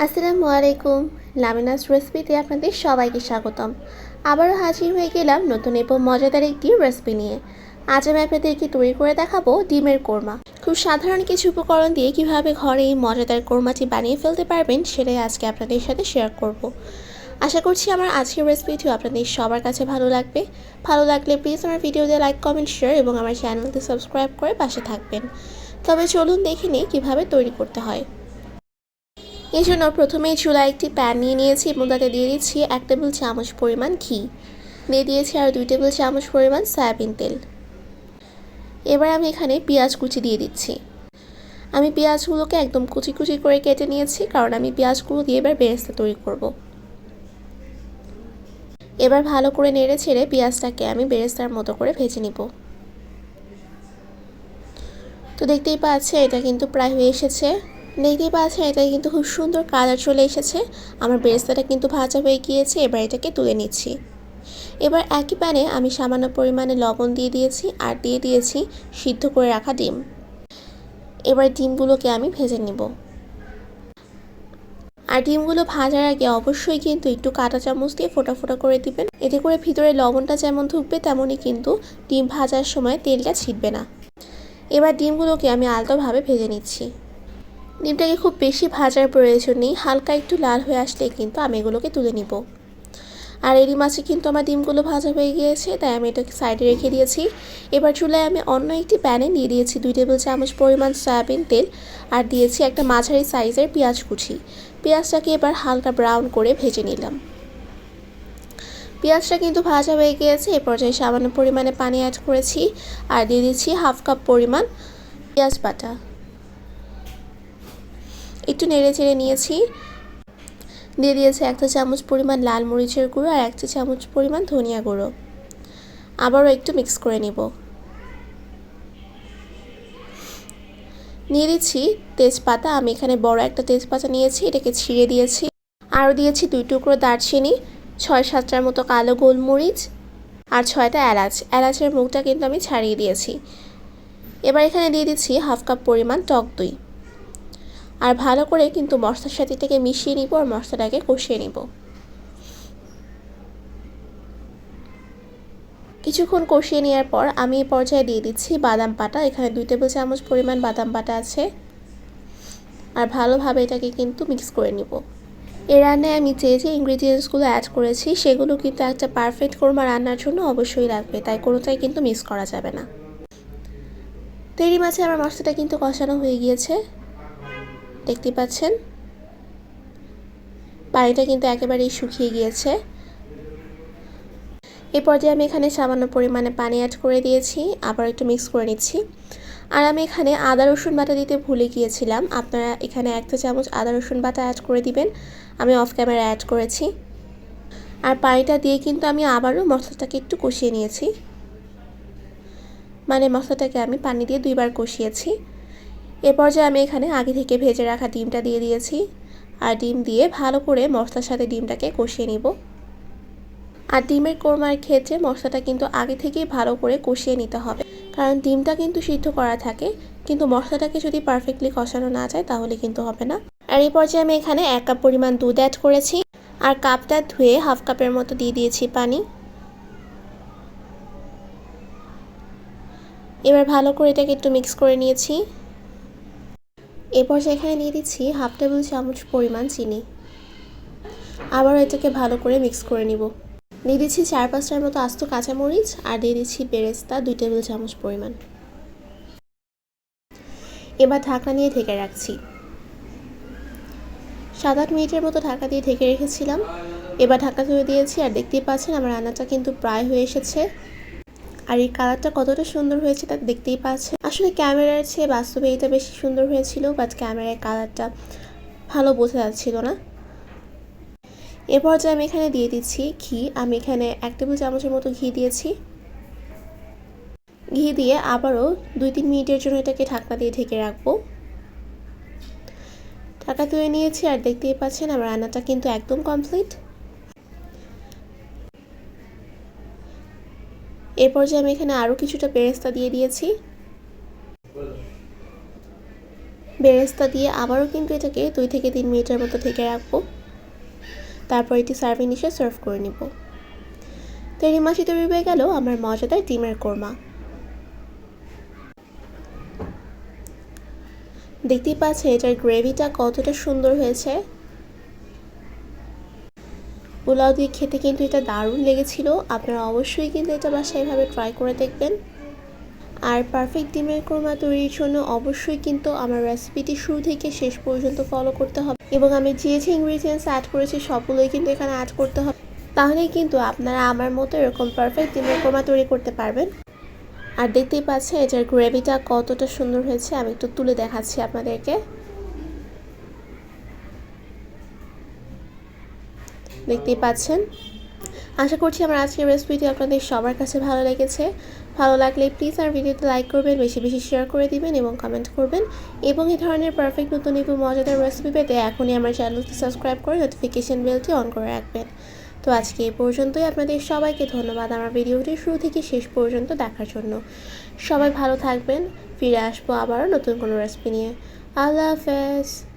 আসসালামু আলাইকুম। লামিনাস রেসিপিতে আপনাদের সবাইকে স্বাগতম। আবারও হাজির হয়ে গেলাম নতুন এবং মজাদার একটি রেসিপি নিয়ে। আজ আমি আপনাদেরকে তৈরি করে দেখাবো ডিমের কোরমা। খুব সাধারণ কিছু উপকরণ দিয়ে কীভাবে ঘরে এই মজাদার কোরমাটি বানিয়ে ফেলতে পারবেন সেটাই আজকে আপনাদের সাথে শেয়ার করব। আশা করছি আমার আজকের রেসিপিটিও আপনাদের সবার কাছে ভালো লাগবে। ভালো লাগলে প্লিজ আমার ভিডিওতে লাইক কমেন্ট শেয়ার এবং আমার চ্যানেলটি সাবস্ক্রাইব করে পাশে থাকবেন। তবে চলুন দেখে নিই কীভাবে তৈরি করতে হয়। এই জন্য প্রথমেই চুলায় একটি প্যান নিয়ে নিয়েছি এবং তাতে দিয়ে দিচ্ছি এক টেবিল চামচ পরিমাণ ঘি। দিয়ে দিয়েছি আর দুই টেবিল চামচ পরিমাণ সয়াবিন তেল। এবার আমি এখানে পেঁয়াজ কুচি দিয়ে দিচ্ছি। আমি পেঁয়াজগুলোকে একদম কুচি কুচি করে কেটে নিয়েছি কারণ আমি পেঁয়াজগুলো দিয়ে এবার বেরেস্তা তৈরি করব। এবার ভালো করে নেড়ে ছেড়ে পেঁয়াজটাকে আমি বেরেস্তার মতো করে ভেজে নিব। তো দেখতেই পাচ্ছে এটা কিন্তু প্রায় হয়ে এসেছে। দেখতেই পাচ্ছেন এটা কিন্তু খুব সুন্দর কালার চলে এসেছে। আমার বেরেস্তাটা কিন্তু ভাজা হয়ে গিয়েছে, এবার এটাকে তুলে নিচ্ছি। এবার একই প্যানে আমি সামান্য পরিমাণে লবণ দিয়ে দিয়েছি আর দিয়ে দিয়েছি সিদ্ধ করে রাখা ডিম। এবার ডিমগুলোকে আমি ভেজে নিব। আর ডিমগুলো ভাজার আগে অবশ্যই কিন্তু একটু কাঁটা চামচ দিয়ে ফোটা ফোটা করে দিবেন। এতে করে ভিতরে লবণটা যেমন ঢুকবে তেমনই কিন্তু ডিম ভাজার সময় তেলটা ছিটবে না। এবার ডিমগুলোকে আমি আলতোভাবে ভেজে নিচ্ছি। ডিমটাকে খুব বেশি ভাজার প্রয়োজন নেই, হালকা একটু লাল হয়ে আসলে কিন্তু আমি এগুলোকে তুলে নিব। আর এরই মাছে কিন্তু আমার ডিমগুলো ভাজা হয়ে গিয়েছে, তাই আমি এটাকে সাইডে রেখে দিয়েছি। এবার চুলায় আমি অন্য একটি প্যানে দিয়ে দিয়েছি দুই টেবিল চামচ পরিমাণ সয়াবিন তেল আর দিয়েছি একটা মাঝারি সাইজের পেঁয়াজ কুচি। পেঁয়াজটাকে এবার হালকা ব্রাউন করে ভেজে নিলাম। পেঁয়াজটা কিন্তু ভাজা হয়ে গিয়েছে, এ পর্যায়ে সামান্য পরিমাণে পানি অ্যাড করেছি আর দিয়ে দিচ্ছি হাফ কাপ পরিমাণ পেঁয়াজ বাটা। একটু নেড়ে চেড়ে নিয়েছি। দিয়ে দিয়েছি একটা চামচ পরিমাণ লাল মরিচের গুঁড়ো আর একটা চামচ পরিমাণ ধনিয়া গুঁড়ো। আবারও একটু মিক্স করে নিব। নিয়ে দিচ্ছি তেজপাতা। আমি এখানে বড় একটা তেজপাতা নিয়েছি, এটাকে ছিঁড়ে দিয়েছি। আরও দিয়েছি দুই টুকরো দারচিনি, ছয় সাতটার মতো কালো গোলমরিচ আর ছয়টা এলাচ। এলাচের মুখটা কিন্তু আমি ছাড়িয়ে দিয়েছি। এবার এখানে দিয়ে দিচ্ছি হাফ কাপ পরিমাণ টক দই। আর ভালো করে কিন্তু মশলার সাথে থেকে মিশিয়ে নিব আর মশলাটাকে কষিয়ে নিব। কিছুক্ষণ কষিয়ে নেওয়ার পর আমি এই পর্যায়ে দিয়ে দিচ্ছি বাদাম পাটা এখানে দুই টেবিল চামচ পরিমাণ বাদাম পাটা আছে। আর ভালোভাবে এটাকে কিন্তু মিক্স করে নিব। এ রান্নায় আমি যে যে ইনগ্রিডিয়েন্টসগুলো অ্যাড করেছি, সেগুলো কিন্তু একটা পারফেক্ট কোরমা রান্নার জন্য অবশ্যই লাগবে, তাই কোনোটাই কিন্তু মিস করা যাবে না। তেরি মাছে আমার মশলাটা কিন্তু কষানো হয়ে গিয়েছে। দেখতে পাচ্ছেন? পানিটা কিন্তু একেবারেই শুকিয়ে গিয়েছে। এ পর্যায়ে আমি এখানে সামান্য পরিমাণে পানি অ্যাড করে দিয়েছি। আবার একটু মিক্স করে নিচ্ছি। আর আমি এখানে আদা, রসুন বাটা দিতে ভুলে গিয়েছিলাম। আপনারা এখানে একটা চামচ আদা, রসুন বাটা অ্যাড করে দিবেন। আমি অফ ক্যামেরা অ্যাড করেছি। আর পানিটা দিয়ে কিন্তু আমি আবারও মশলাটাকে একটু কষিয়ে নিয়েছি। মানে মশলাটাকে আমি পানি দিয়ে দুইবার কষিয়েছি। এ পর্যায়ে আমি এখানে আগে থেকে ভেজে রাখা ডিমটা দিয়ে দিয়েছি। আর ডিম দিয়ে ভালো করে মশলার সাথে ডিমটাকে কষিয়ে নিব। আর ডিমের কোরমার ক্ষেত্রে মশলাটা কিন্তু আগে থেকেই ভালো করে কষিয়ে নিতে হবে। কারণ ডিমটা কিন্তু সিদ্ধ করা থাকে, কিন্তু মশলাটাকে যদি পারফেক্টলি কষানো না যায় তাহলে কিন্তু হবে না। আর এই পর্যায়ে আমি এখানে এক কাপ পরিমাণ দুধ অ্যাড করেছি। আর কাপটা ধুয়ে হাফ কাপের মতো দিয়ে দিয়েছি পানি। এবার ভালো করে এটাকে একটু মিক্স করে নিয়েছি। এরপর এখানে নিয়ে দিচ্ছি হাফ টেবিল চামচ পরিমাণ চিনি। আবার এটাকে ভালো করে মিক্স করে নিব। দিয়ে দিচ্ছি চার পাঁচটার মতো আস্ত কাঁচামরিচ আর দিয়ে দিচ্ছি বেরেস্তা দুই টেবিল চামচ পরিমাণ। এবার ঢাকনা নিয়ে ঢেকে রাখছি। সাত আট মিনিটের মতো ঢাকা দিয়ে ঢেকে রেখেছিলাম। এবার ঢাকা ধরে দিয়েছি আর দেখতেই পাচ্ছেন আমার রান্নাটা কিন্তু প্রায় হয়ে এসেছে। আর এই কালারটা কতটা সুন্দর হয়েছে তা দেখতেই পাচ্ছে আসলে ক্যামেরার চেয়ে বাস্তবে এটা বেশি সুন্দর হয়েছিল বাট ক্যামেরায় কালারটা ভালো বোঝা যাচ্ছিল না। এরপর যে আমি এখানে দিয়ে দিচ্ছি ঘি। আমি এখানে এক টেবিল চামচের মতো ঘি দিয়েছি। ঘি দিয়ে আবারও দুই তিন মিনিটের জন্য এটাকে ঢাকনা দিয়ে ঢেকে রাখব। ঢাকা তুলে নিয়েছি আর দেখতেই পাচ্ছেন আমার রান্নাটা কিন্তু একদম কমপ্লিট এরপর যে আমি এখানে আরও কিছুটা বেরেস্তা দিয়ে দিয়েছি। বেরেস্তা দিয়ে আবারও কিন্তু এটাকে দুই থেকে তিন মিনিটের মতো ঢেকে রাখব। তারপর এটি সার্ভিং ডিশে সার্ভ করে নিব। তো এরই মাসি তৈরি হয়ে গেল আমার মজাদার ডিমের কোরমা। দেখতেই পাচ্ছে এটার গ্রেভিটা কতটা সুন্দর হয়েছে। পোলাও দিয়ে খেতে কিন্তু এটা দারুণ লেগেছিল। আপনারা অবশ্যই কিন্তু এটা বাসায় এভাবে ট্রাই করে দেখবেন। আর পারফেক্ট ডিমের কোরমা তৈরির জন্য অবশ্যই কিন্তু আমার রেসিপিটি শুরু থেকে শেষ পর্যন্ত ফলো করতে হবে। এবং আমি যে যে ইনগ্রিডিয়েন্টস অ্যাড করেছি, সবগুলোই কিন্তু এখানে অ্যাড করতে হবে। তাহলেই কিন্তু আপনারা আমার মতো এরকম পারফেক্ট ডিমের কোরমা তৈরি করতে পারবেন। আর দেখতেই পাচ্ছেন, এটার গ্রেভিটা কতটা সুন্দর হয়েছে। আমি একটু তুলে দেখাচ্ছি আপনাদেরকে। দেখতেই পাচ্ছেন। আশা করছি আমার আজকের রেসিপিটি আপনাদের সবার কাছে ভালো লেগেছে। ভালো লাগলে প্লিজ আমার ভিডিওতে লাইক করবেন, বেশি বেশি শেয়ার করে দিবেন এবং কমেন্ট করবেন। এবং এই ধরনের পারফেক্ট নতুন এবং মজাদার রেসিপি পেতে এখনই আমার চ্যানেলটি সাবস্ক্রাইব করে নোটিফিকেশন বেলটি অন করে রাখবেন। তো আজকে এই পর্যন্তই। আপনাদের সবাইকে ধন্যবাদ আমার ভিডিওটি শুরু থেকে শেষ পর্যন্ত দেখার জন্য। সবাই ভালো থাকবেন। ফিরে আসব আবারও নতুন কোনো রেসিপি নিয়ে। আল্লাহ হাফেজ।